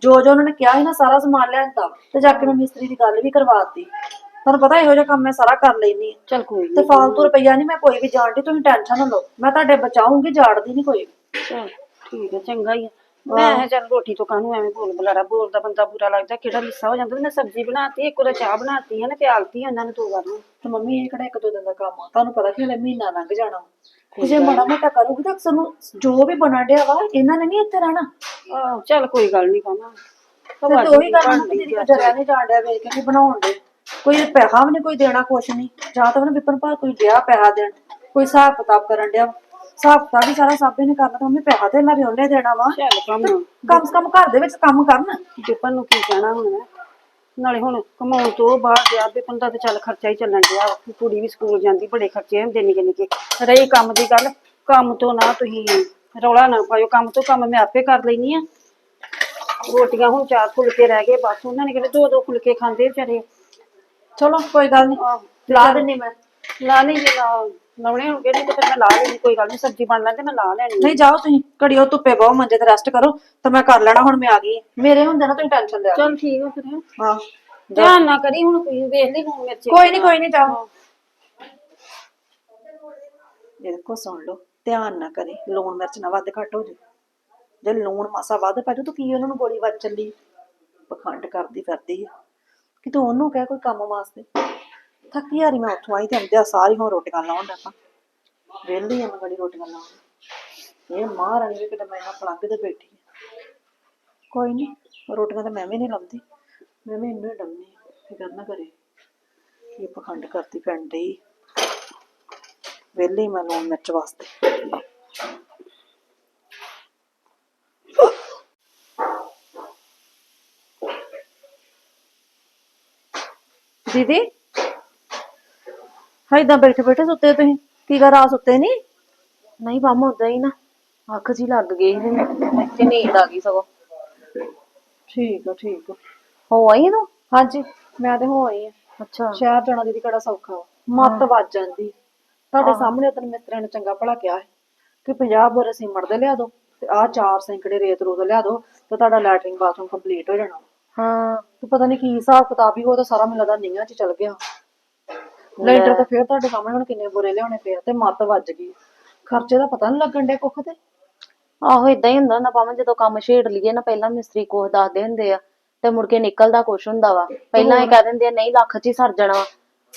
ਜੋ ਜੋ ਉਹਨਾਂ ਨੇ ਕਿਹਾ ਸੀ ਨਾ ਸਾਰਾ ਸਮਾਨ ਲੈਂਦਾ ਤੇ ਜਾ ਕੇ ਮੈਂ ਮਿਸਤਰੀ ਦੀ ਗੱਲ ਵੀ ਕਰਵਾਤੀ ਤੁਹਾਨੂੰ ਪਤਾ ਇਹੋ ਜਿਹਾ ਕੰਮ ਮੈਂ ਸਾਰਾ ਕਰ ਲੈਣੀ ਆ। ਚੱਲ ਕੋਈ ਤੇ ਫਾਲਤੂ ਰੁਪਈਆ ਨਹੀਂ ਮੈਂ ਕੋਈ ਵੀ ਜਾਣਦੀ ਤੁਸੀਂ ਟੈਨਸ਼ਨ ਨਾ ਲਓ। ਮੈਂ ਤੁਹਾਡੇ ਬਚਾਉਂਗੀ ਜਾੜਦੀ ਨਹੀਂ ਕੋਈ ਵੀ। ਚਲ ਠੀਕ ਹੈ ਚੰਗਾ ਹੀ ਆ। ਮੈਂ ਕਿਹਾ ਚੱਲ ਰੋਟੀ ਤੋਂ ਕਾਹਨੂੰ ਐਵੇਂ ਬੋਲ ਬਲਾਰਾ ਬੋਲਦਾ ਬੰਦਾ ਬੁਰਾ ਲੱਗਦਾ ਕਿਹੜਾ ਲਿੱਸਾ ਹੋ ਜਾਂਦਾ। ਤੇ ਮੈਂ ਸਬਜ਼ੀ ਬਣਾਤੀ ਇੱਕ ਉਹਦਾ ਚਾਹ ਬਣਾਤੀ ਹੈ ਨਾ ਪਿਆਲਤੀ ਉਹਨਾਂ ਨੂੰ ਦੋ ਵਾਰ। ਨੂੰ ਤੇ ਮੰਮੀ ਇਹ ਕਿਹੜਾ ਇੱਕ ਦੋ ਦਿਨ ਦਾ ਕੰਮ ਆ। ਤੁਹਾਨੂੰ ਪਤਾ ਕਿ ਹਲੇ ਮਹੀਨਾ ਲੰਘ ਜਾਣਾ। ਤੇ ਜੇ ਮਾੜਾ ਮੋਟਾ ਕਰੂਗੀ ਤਾਂ ਸਾਨੂੰ ਜੋ ਵੀ ਬਣਨ ਡਿਆ ਵਾ ਇਹਨਾਂ ਨੇ ਨਹੀਂ ਇੱਥੇ ਰਹਿਣਾ। ਆਹੋ ਚੱਲ ਕੋਈ ਗੱਲ ਨਹੀਂ ਪਾਮਾ ਤੇ ਉਹੀ ਗੱਲ ਨਾ ਕੋ ਜਰਿਆ ਨਹੀਂ ਜਾਣ ਡਿਆ ਵੇਖ ਕੇ ਵੀ ਬਣਾਉਣ ਦੇ ਕੋਈ ਪੈਸਾ ਵੀ ਨਹੀਂ ਕੋਈ ਦੇਣਾ ਕੁਛ ਨਹੀਂ ਜਾਂ ਤਾਂ ਉਹਨੇ ਵਿਪਨ ਭਾ ਕੋਈ ਡਿਆ ਪੈਸਾ ਦੇਣ ਕੋਈ ਹਿਸਾਬ ਕਿਤਾਬ ਕਰਨ ਡਿਆ ਵਾ। ਕਿਤਾਬ ਵੀ ਸਾਰਾ ਸਾਬੇ ਨੇ ਕਰਨਾ ਤਾਂ ਮੰਮੀ ਪੈਸਾ ਤੇ ਵੀ ਉਹਨੇ ਦੇਣਾ ਵਾ। ਚੱਲ ਕਮ ਸੇ ਕਮ ਘਰ ਦੇ ਵਿੱਚ ਕੰਮ ਕਰਨ। ਜਿਪਨ ਨੂੰ ਕੀ ਕਹਿਣਾ ਹੁਣ? ਮੈਂ ਨਾਲੇ ਹੁਣ ਕਮਾਉਣ ਤੋਂ ਬਾਅਦ ਗਿਆ ਵੀ ਬੰਦਾ ਤੇ ਚੱਲ ਖਰਚਾ ਹੀ ਚੱਲਣ ਡਿਆ ਵਾ। ਕੁੜੀ ਵੀ ਸਕੂਲ ਜਾਂਦੀ ਬੜੇ ਖਰਚੇ ਹੁੰਦੇ ਨਿੱਕੇ ਨਿੱਕੇ। ਰਹੀ ਕੰਮ ਦੀ ਗੱਲ ਕੰਮ ਤੋਂ ਨਾ ਤੁਸੀਂ ਰੌਲਾ ਨਾ ਪਾਇਓ। ਕੰਮ ਤੋਂ ਕੰਮ ਮੈਂ ਆਪੇ ਕਰ ਲੈਣੀ ਆ। ਰੋਟੀਆਂ ਹੁਣ ਚਾਰ ਫੁਲਕੇ ਰਹਿ ਗਏ ਬਸ ਉਹਨਾਂ ਨੇ ਕਿਹੜੇ ਦੋ ਦੋ ਫੁਲਕੇ ਖਾਂਦੇ ਵਿਚਾਰੇ। ਚਲੋ ਕੋਈ ਗੱਲ ਨਹੀਂ ਲਾ ਦਿੰਨੀ ਮੈਂ। ਲਾ ਨਹੀਂ ਜੇ ਲਾ। ਲਾਉਣੇ ਹੋਣਗੇ ਨਹੀਂ ਤੇ ਫਿਰ ਮੈਂ ਲਾ ਲੈਣੀ ਕੋਈ ਗੱਲ ਨਹੀਂ ਸਬਜ਼ੀ ਬਣ ਲੈਂਦੇ ਮੈਂ ਲਾ ਲੈਣੀ ਨਹੀਂ ਜਾਓ ਤੁਸੀਂ ਘੜੀ ਉਹ ਧੁੱਪੇ ਬਹੁ ਮੰਜੇ ਤੇ ਰੈਸਟ ਕਰੋ ਤਾਂ ਮੈਂ ਕਰ ਲੈਣਾ ਹੁਣ ਮੈਂ ਆ ਗਈ ਮੇਰੇ ਹੁੰਦੇ ਨਾ ਤੁਸੀਂ ਟੈਨਸ਼ਨ ਲਿਆ ਚਲ ਠੀਕ ਆ ਫਿਰ। ਹਾਂ। ਧਿਆਨ ਨਾ ਕਰੀ ਹੁਣ ਕੋਈ ਵੇਖ ਲਈ ਹੁਣ ਮਿਰਚ ਕੋਈ ਨਹੀਂ ਕੋਈ ਨਹੀਂ ਜਾਓ। ਇਹਦੇ ਕੋ ਸੁਣ ਲਓ ਧਿਆਨ ਨਾ ਕਰੇ ਲੂਣ ਮਿਰਚ ਨਾ ਵੱਧ ਘੱਟ ਹੋ ਜੇ। ਜੇ ਲੂਣ ਮਾਸਾ ਵੱਧ ਪੈ ਜਾਊ ਤਾਂ ਕੀ ਉਹਨਾਂ ਨੂੰ ਗੋਲੀ ਵੱਜ ਚੱਲੀ? ਪਖੰਡ ਕਰਦੀ ਫਿਰਦੀ ਆ। ਕਿ ਤੂੰ ਉਹਨੂੰ ਕਹਿ ਕੋਈ ਕੰਮ ਵਾਸਤੇ। ਥੱਕੀ ਹਾਰੀ ਮੈਂ ਉੱਥੋਂ ਆਈ ਤੇ ਅੰਦਿਆ ਸਾਰੀ ਹੁਣ ਰੋਟੀਆਂ ਲਾਉਣ ਦਾ ਵਿਹਲੀ ਆ ਮੈਂ ਗੜੀ ਰੋਟੀਆਂ ਲਾਉਣ। ਇਹ ਮਹਾਰਾਣੀ ਵੀ ਕਿਤੇ ਮੈਂ ਨਾ ਪਲੰਗ ਤੇ ਬੈਠੀ ਆ। ਕੋਈ ਨਹੀਂ ਰੋਟੀਆਂ ਤਾਂ ਮੈਂ ਵੀ ਨਹੀਂ ਲਾਉਂਦੀ ਮੈਂ ਵੀ ਇਹਨੂੰ ਡੰਮੀ ਫਿਕਰ ਨਾ ਕਰੇ। ਕੀ ਪਖੰਡ ਕਰਦੀ ਪੈਣ ਡਈ ਵਿਹਲੀ ਮੈਂ ਲੂਣ ਮਿਰਚ ਵਾਸਤੇ। ਦੀਦੀ? ਹਾਈਦਾਂ ਬੈਠੇ ਬੈਠੇ ਸੁੱਤੇ ਤੁਸੀਂ? ਕੀ ਕਰ ਆ ਸੁੱਤੇ ਨਹੀਂ? ਨਹੀਂ ਮਾਮਾ ਉਦਾਂ ਹੀ ਨਾ। ਅੱਖ ਜੀ ਲੱਗ ਗਈ ਸੀ। ਤੇ ਨੀਂਦ ਆ ਗਈ ਸਗੋਂ। ਠੀਕ ਆ ਠੀਕ ਆ। ਹੋ ਆਈ ਤੂੰ? ਹਾਂਜੀ। ਮੈਂ ਤੇ ਹੋ ਆਈ ਆ। ਅੱਛਾ। ਸ਼ਹਿਰ ਜਾਣਾ ਦੀਦੀ ਕਿਹੜਾ ਸੌਖਾ ਵਾ। ਮੱਤ ਵੱਜ ਜਾਂਦੀ। ਤੁਹਾਡੇ ਸਾਹਮਣੇ ਉਦੋਂ ਮਿਸਤਰੀਆਂ ਨੇ ਚੰਗਾ ਭਲਾ ਕਿਹਾ ਹੈ ਕਿ 50 ਬੋਰੇ ਸੀਮਟ ਦੇ ਲਿਆ ਦਿਓ ਤੇ ਆਹ ਚਾਰ ਸੈਂਕੜੇ ਰੇਤ ਰੂਤ ਲਿਆ ਦਿਓ ਤੇ ਤੁਹਾਡਾ ਲੈਟਰਿੰਗ ਬਾਥਰੂਮ ਕੰਪਲੀਟ ਹੋ ਜਾਣਾ। ਹਾਂ। ਤੇ ਪਤਾ ਨਹੀਂ ਕੀ ਹਿਸਾਬ ਕਿਤਾਬ ਹੀ ਉਹ ਤਾਂ ਸਾਰਾ ਮੈਨੂੰ ਲੱਗਦਾ ਨੀਆਂ 'ਚ ਚਲ ਗਿਆ। ਲੈਂਟਰ ਤੇ ਫਿਰ ਤੁਹਾਡੇ ਸਾਹਮਣੇ ਹੁਣ ਕਿੰਨੇ ਬੋਰੇ ਲਿਆਉਣੇ ਪਏ ਆ ਤੇ ਮੱਤ ਵੱਜ ਗਈ। ਖਰਚੇ ਦਾ ਪਤਾ ਨਹੀਂ ਲੱਗਣ ਡਿਆ ਕੁੱਖ ਤੇ। ਆਹੋ ਇਦਾਂ ਹੀ ਹੁੰਦਾ ਨਾ ਭਾਵੇਂ ਜਦੋਂ ਕੰਮ ਛੇੜ ਲਈਏ ਨਾ ਪਹਿਲਾਂ ਮਿਸਤਰੀ ਕੋਹ ਦੱਸਦੇ ਹੁੰਦੇ ਆ ਤੇ ਮੁੜ ਕੇ ਨਿਕਲਦਾ ਕੁਛ ਹੁੰਦਾ ਵਾ। ਪਹਿਲਾਂ ਇਹ ਕਹਿ ਦਿੰਦੇ ਆ ਨਹੀਂ ਲੱਖ ਚ ਹੀ ਸਰ ਜਾਣਾ ਵਾ।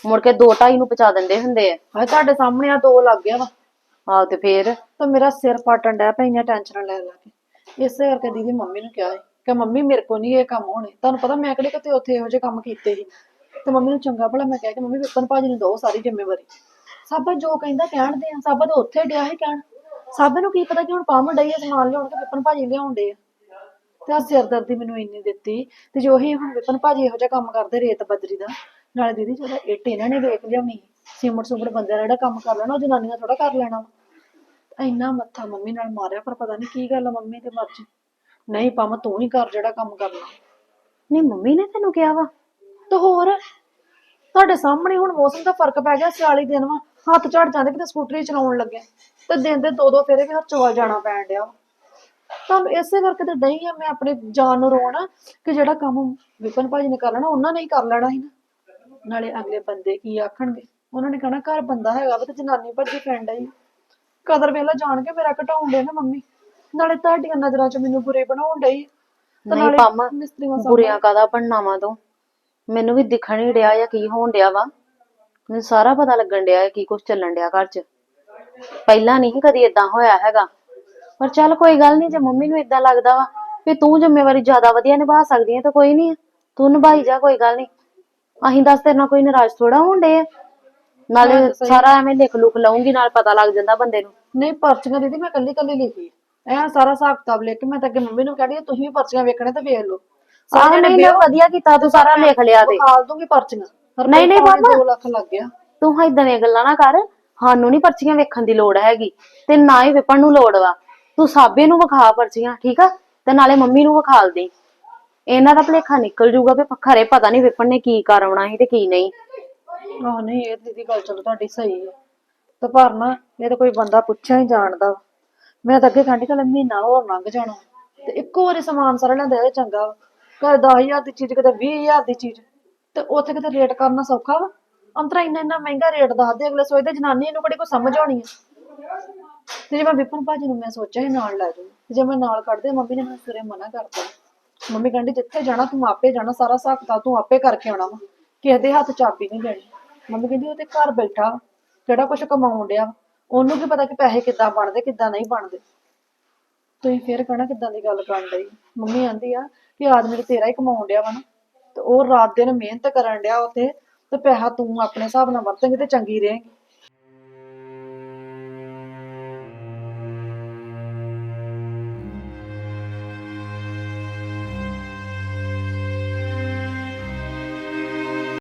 ਮੁੜ ਕੇ 2 2.5 ਨੂੰ ਪਹੁੰਚਾ ਦਿੰਦੇ ਹੁੰਦੇ ਆ। ਹਾਏ ਤੁਹਾਡੇ ਸਾਹਮਣੇ ਆ ਦੋ ਲੱਗ ਗਿਆ ਵਾ। ਆਹੋ ਤੇ ਫੇਰ? ਤਾਂ ਮੇਰਾ ਸਿਰ ਪਾਟਣ ਡਿਆ ਪਈਆਂ ਟੈਨਸ਼ਨ ਲੈ ਲੈ ਕੇ। ਇਸੇ ਕਰਕੇ ਦੀਦੀ ਮੰਮੀ ਨੂੰ ਕਿਹਾ ਹੈ ਕਿ ਮੰਮੀ ਮੇਰੇ ਕੋ ਨਹੀਂ ਇਹ ਕੰਮ ਹੋਣੇ। ਤੁਹਾਨੂੰ ਪਤਾ ਮੈਂ ਕਿਹੜੇ ਕਿਤੇ ਉੱਥੇ ਇਹੋ ਜਿਹੇ ਕੰਮ ਕੀਤੇ ਸੀ। ਤੇ ਮੰਮੀ ਨੂੰ ਚੰਗਾ ਭਲਾ ਮੈਂ ਕਹਿ ਕੇ ਮੰਮੀ ਵਿਪਨ ਭਾਜੀ ਨੂੰ ਦੋ ਸਾਰੀ ਜ਼ਿੰਮੇਵਾਰੀ। ਸਾਬਾ ਜੋ ਕਹਿੰਦਾ ਕਹਿਣ ਦੇ ਆ, ਸਾਬਾ ਤਾਂ ਉੱਥੇ ਡਿਆ ਸੀ ਕਹਿਣ। ਸਾਬੇ ਨੂੰ ਕੀ ਪਤਾ ਕਿ ਹੁਣ ਪਾਮ ਡਈ ਆ, ਸਮਾਨ ਲਿਆਉਣ ਕੇ ਵਿਪਨ ਭਾਜੀ ਲਿਆਉਣ ਦੇ ਆ। ਤੇ ਆ ਸਿਰਦਰਦੀ ਮੈਨੂੰ ਇੰਨੀ ਦਿੱਤੀ, ਤੇ ਜੋ ਹੀ ਹੁਣ ਵਿਪਨ ਭਾਜੀ ਇਹੋ ਜਿਹਾ ਕੰਮ ਕਰਦੇ ਰੇਤ ਬਜਰੀ ਦਾ, ਨਾਲੇ ਦੀਦੀ ਜਿਹੜਾ ਇੱਟ ਇਹਨਾਂ ਨੇ ਵੇਖ ਲਿਆਉਣੀ, ਸੀਮਟ ਸੁਮਟ ਬੰਦਿਆਂ ਨੇ ਜਿਹੜਾ ਕੰਮ ਕਰ ਲੈਣਾ, ਉਹ ਜਨਾਨੀਆਂ ਥੋੜਾ ਕਰ ਲੈਣਾ ਵਾ। ਇੰਨਾ ਮੱਥਾ ਮੰਮੀ ਨਾਲ ਮਾਰਿਆ, ਪਰ ਪਤਾ ਨਹੀਂ ਕੀ ਗੱਲ ਆ ਮੰਮੀ ਤੇ ਮਰਜ਼ੀ। ਨਹੀਂ ਪਾਵਾਂ, ਤੂੰ ਹੀ ਕਰ ਜਿਹੜਾ ਕੰਮ ਕਰਨਾ। ਨਹੀਂ, ਮੰਮੀ ਨੇ ਤੈਨੂੰ ਕਿਹਾ ਵਾ। ਤੇ ਹੋਰ? ਤੁਹਾਡੇ ਸਾਹਮਣੇ ਹੁਣ ਮੌਸਮ ਦਾ ਫ਼ਰਕ ਪੈ ਗਿਆ ਸਿਆਲੀ ਦਿਨ ਵਾ। ਹੱਥ ਝੜ ਜਾਂਦੇ ਕਿਤੇ ਸਕੂਟਰੀ ਚਲਾਉਣ ਲੱਗੇ। ਤੇ ਦਿਨ ਦੇ ਦੋ ਦੋ ਫੇਰੇ ਵੀ ਹਰਚਵਾਲ ਜਾਣਾ ਪੈਣ ਡਿਆ। ਤੁਹਾਨੂੰ ਇਸੇ ਕਰਕੇ ਤੇ ਡਈ ਆ ਮੈਂ ਆਪਣੀ ਜਾਨ ਨੂੰ ਰੋਣਾ ਕਿ ਜਿਹੜਾ ਕੰਮ ਵਿਪਨ ਭਾਜੀ ਨੇ ਕਰ ਲੈਣਾ ਉਹਨਾਂ ਨੇ ਹੀ ਕਰ ਲੈਣਾ ਸੀ ਨਾ। ਨਾਲੇ ਅਗਲੇ ਬੰਦੇ ਕੀ ਆਖਣਗੇ? ਉਹਨਾਂ ਨੇ ਕਹਣਾ ਘਰ ਬੰਦਾ ਹੈਗਾ ਵਾ ਤੇ ਜਨਾਨੀ ਭੱਜੀ ਫਿਰਨ ਡਈ ਕਦਰ ਵੇਲਾ ਜਾਣ ਕੇ ਮੇਰਾ ਘਟਾਉਣ ਦੇ ਨਾ ਮੰਮੀ। ਨਾਲੇ ਤੁਹਾਡੀਆਂ ਨਜ਼ਰਾਂ 'ਚ ਮੈਨੂੰ ਬੁਰੇ ਬਣਾਉਣ ਡਈ। ਤੇ ਨਹੀਂ ਨਾਲੇ ਪੰਮ ਮਿਸਤਰੀਆਂ ਸਾਹਮਣੇ- ਬੁਰਿਆਂ ਕਾਦਾ ਬਣਨਾ ਵਾ ਤੂੰ? ਮੈਨੂੰ ਵੀ ਦਿਖਣ ਹੀ ਡਿਆ ਜਾਂ ਕੀ ਹੋਣ ਡਿਆ ਵਾ। ਮੈਨੂੰ ਸਾਰਾ ਪਤਾ ਲੱਗਣ ਡਿਆ ਹੈ ਕੀ ਕੁਝ ਚੱਲਣ ਡਿਆ ਘਰ 'ਚ। ਪਹਿਲਾਂ ਨਹੀਂ ਕਦੀ ਇਦਾਂ ਹੋਇਆ ਹੈਗਾ। ਪਰ ਚੱਲ ਕੋਈ ਗੱਲ ਨਹੀਂ ਜੇ ਮੰਮੀ ਨੂੰ ਇਦਾਂ ਲੱਗਦਾ ਵਾ ਵੀ ਤੂੰ ਜ਼ਿੰਮੇਵਾਰੀ ਜ਼ਿਆਦਾ ਵਧੀਆ ਨਿਭਾ ਸਕਦੀ ਹੈ ਤਾਂ ਕੋਈ ਨਹੀਂ ਤੂੰ ਨਿਭਾਈ ਜਾ ਕੋਈ ਗੱਲ ਨਹੀਂ। ਅਸੀਂ ਦੱਸ ਤੇਰੇ ਨਾਲ ਕੋਈ ਨਾਰਾਜ਼ ਥੋੜਾ ਹੋਣ ਡੇ ਆ। ਨਾਲੇ ਸਾਰਾ ਐਵੇਂ ਲਿਖ ਲੁਖ ਲਊਂਗੀ ਨਾਲ ਪਤਾ ਲੱਗ ਜਾਂਦਾ ਬੰਦੇ ਨੂੰ। ਨਹੀਂ ਪਰਚੀਆਂ ਦੀਦੀ ਮੈਂ ਕੱਲੀ ਕੱਲੀ ਲਿਖੀ। ਐ ਸਾਰਾ ਹਿਸਾਬ ਕਿਤਾਬ ਲਿਖ ਕੇ ਮੈਂ ਤਾਂ ਅੱਗੇ ਮੰਮੀ ਨੂੰ ਕਹਿੰਦੀ ਤੁਸੀਂ ਵੀ ਪਰਚੀਆਂ ਵੇਖਣੇ ਤੇ ਵੇਖ ਲਓ। ਆਹ ਨਹੀਂ ਨਾ ਵਧੀਆ ਕੀਤਾ ਤੂੰ ਸਾਰਾ ਲਿਖ ਲਿਆ ਤੇ। ਖਾਲ ਦੂੰਗੀ ਪਰਚੀਆਂ। ਨਹੀਂ, ਨਹੀਂ ਬਾਬਾ। ਦੋ ਲੱਖ ਲੱਗ ਗਿਆ। ਤੂੰ ਇਦਾਂ ਦੀਆਂ ਗੱਲਾਂ ਨਾ ਕਰ। ਸਾਨੂੰ ਨਹੀਂ ਪਰਚੀਆਂ ਵੇਖਣ ਦੀ ਲੋੜ ਹੈਗੀ ਤੇ ਨਾ ਹੀ ਵਿਪਨ ਨੂੰ ਲੋੜ ਵਾ। ਤੂੰ ਸਾਬੇ ਨੂੰ ਵਿਖਾ ਪਰਚੀਆਂ ਠੀਕ ਆ? ਤੇ ਨਾਲੇ ਮੰਮੀ ਨੂੰ ਵਿਖਾਲ ਦੇ। ਇਹਨਾਂ ਦਾ ਭਲੇਖਾ ਨਿਕਲ ਜੂਗਾ ਵੀ ਖਰੇ ਪਤਾ ਨਹੀਂ ਵਿਪਨ ਨੇ ਕੀ ਕਰਵਣਾ ਸੀ ਤੇ ਕੀ ਨਹੀਂ। ਆਹ ਨਹੀਂ ਇਹ ਦੀਦੀ ਗੱਲ ਚਲੋ ਤੁਹਾਡੀ ਸਹੀ ਹੈ। ਤੇ ਪਰ ਨਾ ਇਹ ਤਾਂ ਕੋਈ ਬੰਦਾ ਪੁੱਛਿਆ ਹੀ ਜਾਣਦਾ। ਮੈਂ ਤਾਂ ਅੱਗੇ ਕਹਿੰਦੀ ਕੱਲ ਮਹੀਨਾ ਹੋਰ ਲੰਘ ਜਾਣਾ। ਤੇ ਇੱਕੋ ਵਾਰੀ ਸਮਾਨ ਸਾਰਾ ਲੈਂਦਾ ਚੰਗਾ ਵਾ ਕਦੇ 10000 ਦੀ ਚੀਜ਼ ਕਦੇ 20000 ਦੀ ਚੀਜ਼, ਤੇ ਉੱਥੇ ਕਿਤੇ ਰੇਟ ਕਰਨਾ ਸੌਖਾ ਵਾ। ਅੰਤਰਾ ਇੰਨਾ ਇੰਨਾ ਮਹਿੰਗਾ ਰੇਟ ਦੱਸਦੇ ਅਗਲੇ ਸੋਚਦੇ ਜਨਾਨੀ ਇਹਨੂੰ ਕਿਹੜੀ ਕੋਈ ਸਮਝ ਆਉਣੀ ਹੈ ਤੇ ਜੇ ਮੈਂ ਵਿਪਨ ਭਾਜੀ ਨੂੰ ਮੈਂ ਸੋਚਿਆ ਸੀ ਨਾਲ ਲੈ ਜਾਊਂ ਜੇ ਮੈਂ ਨਾਲ ਕੱਢਦੇ ਮੰਮੀ ਨੇ ਮੈਨੂੰ ਸਿਰੇ ਮਨਾ ਕਰਤਾ। ਮੰਮੀ ਕਹਿੰਦੀ, ਜਿੱਥੇ ਜਾਣਾ, ਤੂੰ ਆਪੇ ਜਾਣਾ, ਸਾਰਾ ਹਿਸਾਬ ਕਿਤਾਬ ਤੂੰ ਆਪੇ ਕਰਕੇ ਆਉਣਾ ਵਾ। ਕਿਸੇ ਦੇ ਹੱਥ ਚਾਬੀ ਨਹੀਂ ਦੇਣੀ। ਮੰਮੀ ਕਹਿੰਦੀ, ਉਹ ਤੇ ਘਰ ਬੈਠਾ ਕਿਹੜਾ ਕੁਛ ਕਮਾਉਣ ਡਿਆ ਵਾ। ਉਹਨੂੰ ਕੀ ਪਤਾ ਕਿ ਪੈਸੇ ਕਿੱਦਾਂ ਬਣਦੇ, ਕਿੱਦਾਂ ਨਹੀਂ ਬਣਦੇ। ਤੁਸੀਂ ਫੇਰ ਕਹਣਾ ਕਿੱਦਾਂ ਦੀ ਗੱਲ ਕਰਨ ਡਈ। ਮੰਮੀ ਆਂਦੀ ਆ ਕਿ ਆਦਮੀ ਤੇ ਤੇਰਾ ਹੀ ਕਮਾਉਣ ਡਿਆ ਵਾ ਨਾ। ਤੇ ਉਹ ਰਾਤ ਦਿਨ ਮਿਹਨਤ ਕਰਨ ਡਿਆ ਉੱਥੇ, ਤੇ ਪੈਸਾ ਤੂੰ ਆਪਣੇ ਹਿਸਾਬ ਨਾਲ ਵਰਤੇਂਗੀ ਤੇ ਚੰਗੀ ਰਹੇਂਗੀ।